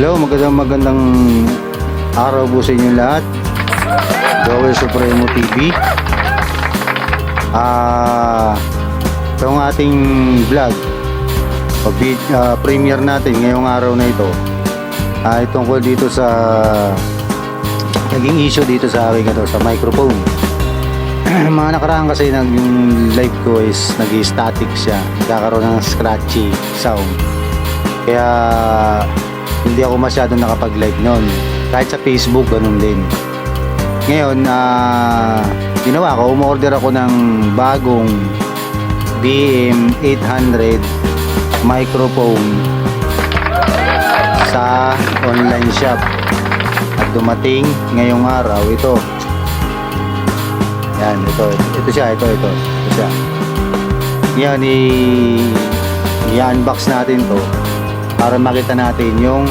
Hello, magandang magandang araw po sa inyo lahat. Joel Supremo TV. Ah, ito ang ating vlog. O vid- ah, premiere natin ngayong araw na ito. Ah, tungkol dito sa naging issue dito sa aking ito, sa microphone. mga nakaraan kasi nag yung live ko is nag-static siya. Nagkakaroon ng scratchy sound. Kaya hindi ako masyado nakapag-live noon. Kahit sa Facebook, ganun din. Ngayon, ah ginawa ko, umorder ako ng bagong BM800 microphone sa online shop. At dumating ngayong araw, ito. Yan, ito. Ito siya, ito, ito. Ito siya. Yan, i-unbox natin to para makita natin yung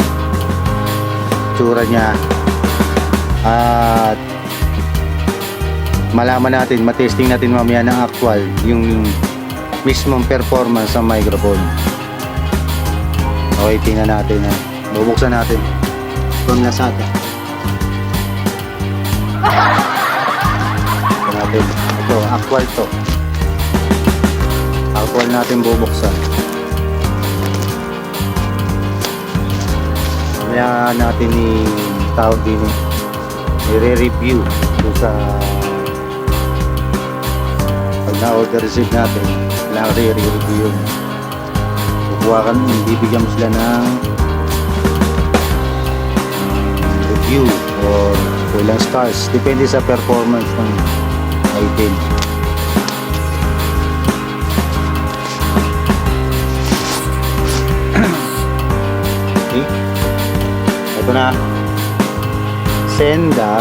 tsura niya. At malaman natin, matesting natin mamaya ng actual yung mismong performance ng microphone. Okay, tingnan natin ha. bubuksan natin. From Lasata ito natin. Ito, actual to. Actual natin bubuksan Mamaya natin ni tawag din i-review dun sa pag na-order receive natin kailangan i-review yun kukuha ka bibigyan mo sila ng review or ilang stars depende sa performance ng item. Okay ito na. Senda.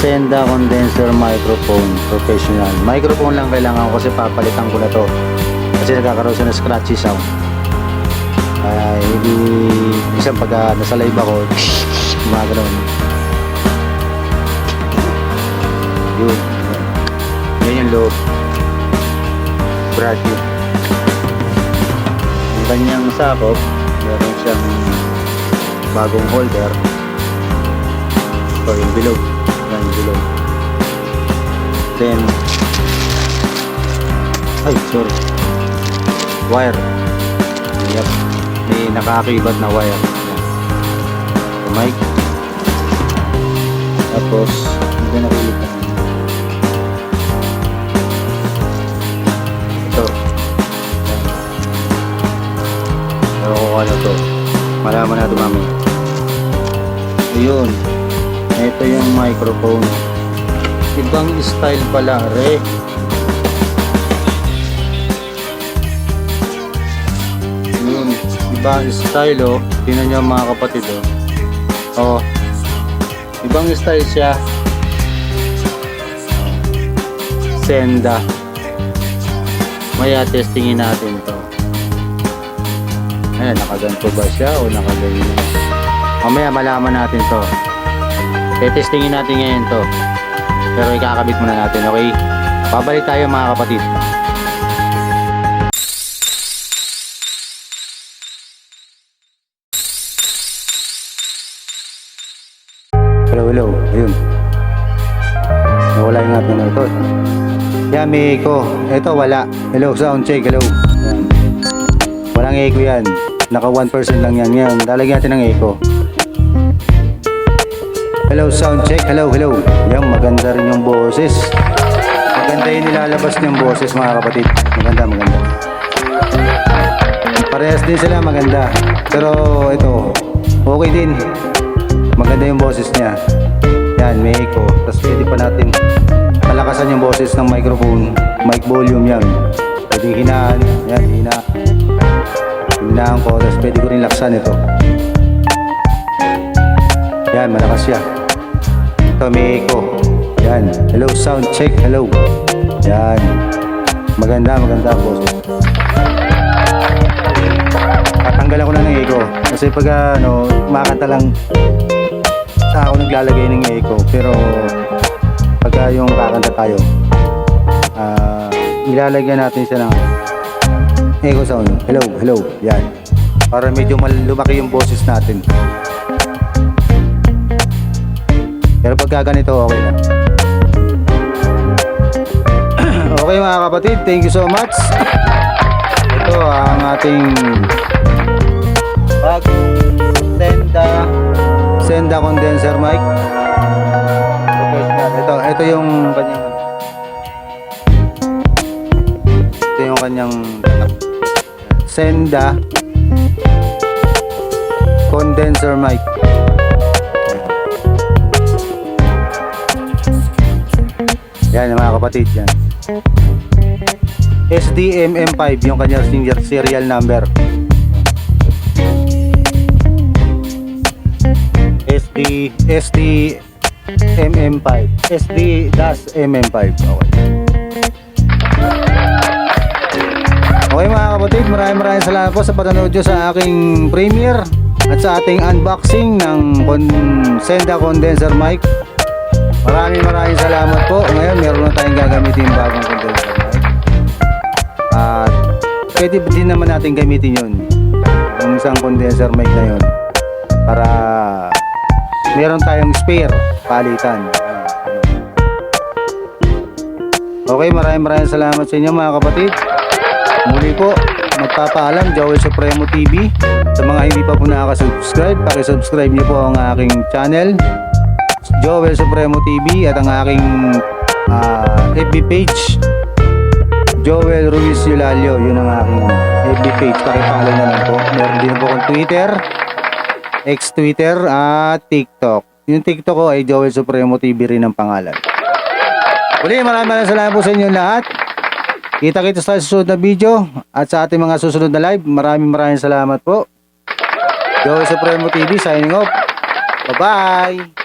Senda condenser microphone. Professional. Microphone lang kailangan ko kasi papalitan ko na to. Kasi nagkakaroon siya ng scratchy sound. Ay hindi minsan pag ah, nasa live ako gumagano'n yun. Yan yung loob. Brand new yung kanyang sakop meron siyang bagong holder. Ito yung bilog. Yan yung bilog. Then ay sorry. Wire. Yep. May nakakibat na wire. Mic. Tapos hindi na ulit. Ito. Ewan ko ano to. Malaman natin mamaya. Ayun. Ito yung microphone. Ibang style pala, re. Yun. Ibang style, oh. Tingnan nyo mga kapatid, oh. Oh. Ibang style siya. Senda. Maya testingin natin to. Ayan, nakaganto ba siya o nakaganyan? Mamaya malaman natin to. Tetestingin natin ngayon to. Pero ikakabit muna natin, okay? Pabalik tayo mga kapatid. Hello, hello. Ayun. Nawala yung ating ito. Yan, may echo. Ito, wala. Hello, sound check. Hello. Yan. Walang echo yan. Naka 1% lang yan. Ngayon, lalagyan natin ng echo. Hello, sound check. Hello, hello. Yan, maganda rin yung boses. Maganda yung nilalabas niyang boses, mga kapatid. Maganda, maganda. Parehas din sila, maganda. Pero ito, okay din. Maganda yung boses niya. Yan, may echo. Tapos pwede pa natin palakasan yung boses ng microphone. Mic volume yan. Pwede hinaan. Yan, hina. Hinahan ko. Tapos pwede ko rin laksan ito. Yan, malakas siya. Ito, may echo. Yan. Hello, sound check. Hello. Yan. Maganda, maganda boses. Tatanggalan ko na ng echo. Kasi pag ano, makakanta lang sa ako naglalagay ng echo. Pero pagka yung kakanta tayo, ah, ilalagyan natin siya ng echo sound. Hello, hello. Yan. para medyo lumaki yung boses natin. Pero pagka ganito, okay lang. okay mga kapatid, thank you so much. Ito ang ating bag Senda Senda condenser mic. Professional. Ito, ito yung kanyang ito yung kanyang Senda condenser mic. Yan mga kapatid yan. SDMM5 yung kanyang serial number. SD SD MM5 SD dash MM5 okay. Kapatid, maraming maraming salamat po sa panonood nyo sa aking premiere at sa ating unboxing ng con- Senda condenser mic. Maraming maraming salamat po. Ngayon meron na tayong gagamitin yung bagong condenser mic. At pwede din naman natin gamitin yun. Yung isang condenser mic na yun. Para meron tayong spare palitan. Okay, maraming maraming salamat sa inyo mga kapatid. Muli po, magpapaalam, Joel Supremo TV. Sa mga hindi pa po nakaka-subscribe, pakisubscribe niyo po ang aking channel, Joel Supremo TV at ang aking ah, FB page, Joel Ruiz Yulalio. Yun ang aking FB page. Pakipollow na lang po. Meron din po akong Twitter, ex-Twitter at TikTok. Yung TikTok ko ay Joel Supremo TV rin ang pangalan. Uli, maraming maraming salamat po sa inyo lahat. Kita-kita sa susunod na video at sa ating mga susunod na live. Maraming maraming salamat po. Joey Supremo TV signing off. Bye-bye!